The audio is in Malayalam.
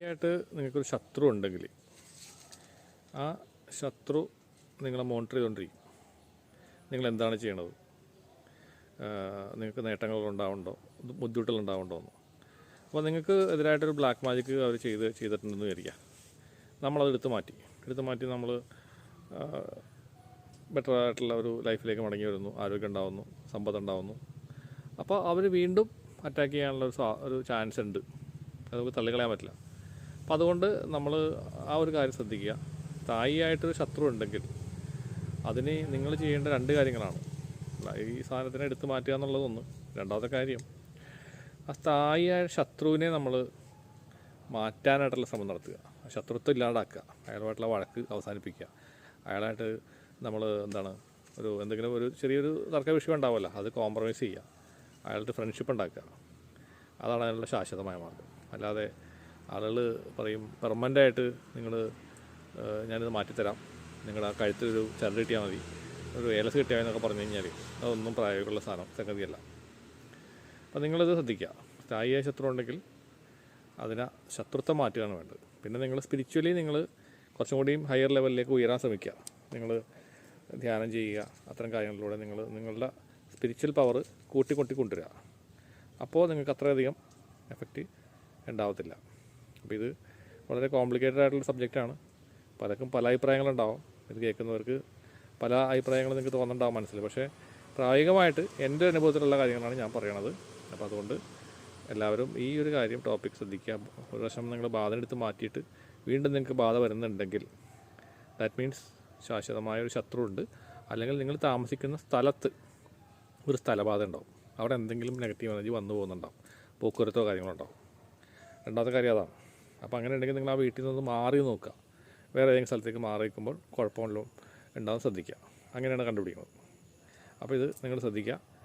ആയിട്ട് നിങ്ങൾക്കൊരു ശത്രു ഉണ്ടെങ്കിൽ ആ ശത്രു നിങ്ങളെ മോണിറ്റർ ചെയ്തുകൊണ്ടിരിക്കും. നിങ്ങൾ എന്താണ് ചെയ്യണത് നിങ്ങൾക്ക് നേട്ടങ്ങൾ ഉണ്ടാവുന്നുണ്ടോ ബുദ്ധിമുട്ടുകൾ എന്ന് അപ്പോൾ നിങ്ങൾക്ക് എതിരായിട്ടൊരു ബ്ലാക്ക് മാജിക് അവർ ചെയ്ത് ചെയ്തിട്ടുണ്ടെന്ന് വിചാരിക്കുക. നമ്മളത് എടുത്തു മാറ്റി. എടുത്തു മാറ്റി നമ്മൾ ബെറ്റർ ആയിട്ടുള്ള ഒരു ലൈഫിലേക്ക് മടങ്ങി വരുന്നു. ആരോഗ്യം ഉണ്ടാവുന്നു സമ്പത്ത് ഉണ്ടാവുന്നു. അപ്പോൾ അവർ വീണ്ടും അറ്റാക്ക് ചെയ്യാനുള്ള ഒരു ഒരു ചാൻസ് ഉണ്ട്. അത് നമുക്ക് തള്ളിക്കളയാൻ പറ്റില്ല. അപ്പം അതുകൊണ്ട് നമ്മൾ ആ ഒരു കാര്യം ശ്രദ്ധിക്കുക. തായിയായിട്ടൊരു ശത്രു ഉണ്ടെങ്കിൽ അതിന് നിങ്ങൾ ചെയ്യേണ്ട രണ്ട് കാര്യങ്ങളാണ്. ഈ സാധനത്തിനെ എടുത്ത് മാറ്റുക എന്നുള്ളതൊന്ന്. രണ്ടാമത്തെ കാര്യം ആ സ്ഥായിയായ ശത്രുവിനെ നമ്മൾ മാറ്റാനായിട്ടുള്ള ശ്രമം നടത്തുക. ശത്രുത്വം ഇല്ലാണ്ടാക്കുക അയാളുമായിട്ടുള്ള വഴക്ക് അവസാനിപ്പിക്കുക. അയാളായിട്ട് നമ്മൾ എന്താണ് ഒരു എന്തെങ്കിലും ഒരു ചെറിയൊരു തർക്ക വിഷയം ഉണ്ടാവുമല്ലോ. അത് കോംപ്രമൈസ് ചെയ്യുക. അയാളുടെ ഫ്രണ്ട്ഷിപ്പ് ഉണ്ടാക്കുക. അതാണ് അതിനുള്ള ശാശ്വതമായ മാർഗം. അല്ലാതെ ആളുകൾ പറയും പെർമനന്റ് ആയിട്ട് നിങ്ങൾ ഞാനിത് മാറ്റിത്തരാം. നിങ്ങളുടെ ആ കഴുത്തിലൊരു ചരട് കിട്ടിയാൽ മതി. ഒരു ഏലസ് കിട്ടിയാൽ എന്നൊക്കെ പറഞ്ഞു കഴിഞ്ഞാൽ അതൊന്നും പ്രായോഗികമുള്ള സാധനം സംഗതിയല്ല. അപ്പോൾ നിങ്ങളത് ശ്രദ്ധിക്കുക. സ്ഥായിയായ ശത്രു ഉണ്ടെങ്കിൽ അതിനെ ശത്രുത്വം മാറ്റുകയാണ് വേണ്ടത്. പിന്നെ നിങ്ങൾ സ്പിരിച്വലി നിങ്ങൾ കുറച്ചും കൂടിയും ഹയർ ലെവലിലേക്ക് ഉയരാൻ ശ്രമിക്കുക. നിങ്ങൾ ധ്യാനം ചെയ്യുക അത്തരം കാര്യങ്ങളിലൂടെ നിങ്ങൾ നിങ്ങളുടെ സ്പിരിച്വൽ പവർ കൂട്ടിക്കൊട്ടി കൊണ്ടുവരിക. അപ്പോൾ നിങ്ങൾക്ക് അത്രയധികം എഫക്റ്റ് ഉണ്ടാവത്തില്ല. അപ്പോൾ ഇത് വളരെ കോംപ്ലിക്കേറ്റഡ് ആയിട്ടുള്ള സബ്ജക്റ്റാണ് പലർക്കും പല അഭിപ്രായങ്ങളുണ്ടാവും. ഇത് കേൾക്കുന്നവർക്ക് പല അഭിപ്രായങ്ങളും നിങ്ങൾക്ക് തോന്നുന്നുണ്ടാവും മനസ്സിൽ. പക്ഷേ പ്രായോഗികമായിട്ട് എന്റെ അനുഭവത്തിലുള്ള കാര്യങ്ങളാണ് ഞാൻ പറയണത്. അപ്പോൾ അതുകൊണ്ട് എല്ലാവരും ഈ ഒരു കാര്യം ടോപ്പിക് ശ്രദ്ധിക്കുക. ഒരു വർഷം നിങ്ങൾ ബാധ എടുത്ത് മാറ്റിയിട്ട് വീണ്ടും നിങ്ങൾക്ക് ബാധ വരുന്നുണ്ടെങ്കിൽ ദാറ്റ് മീൻസ് ശാശ്വതമായ ഒരു ശത്രു ഉണ്ട്. അല്ലെങ്കിൽ നിങ്ങൾ താമസിക്കുന്ന സ്ഥലത്ത് ഒരു സ്ഥലബാധ ഉണ്ടാവും. അവിടെ എന്തെങ്കിലും നെഗറ്റീവ് എനർജി വന്നു പോകുന്നുണ്ടാവും. പോക്കുവരത്തോ കാര്യങ്ങളുണ്ടാവും രണ്ടാമത്തെ കാര്യം അതാണ്. അപ്പോൾ അങ്ങനെ ഉണ്ടെങ്കിൽ നിങ്ങൾ ആ വീട്ടിൽ നിന്ന് മാറി നോക്കുക. വേറെ ഏതെങ്കിലും സ്ഥലത്തേക്ക് മാറി നിൽക്കുമ്പോൾ കുഴപ്പമുള്ള ഉണ്ടാവും ശ്രദ്ധിക്കുക. അങ്ങനെയാണ് കണ്ടുപിടിക്കുന്നത്. അപ്പോൾ ഇത് നിങ്ങൾ ശ്രദ്ധിക്കുക.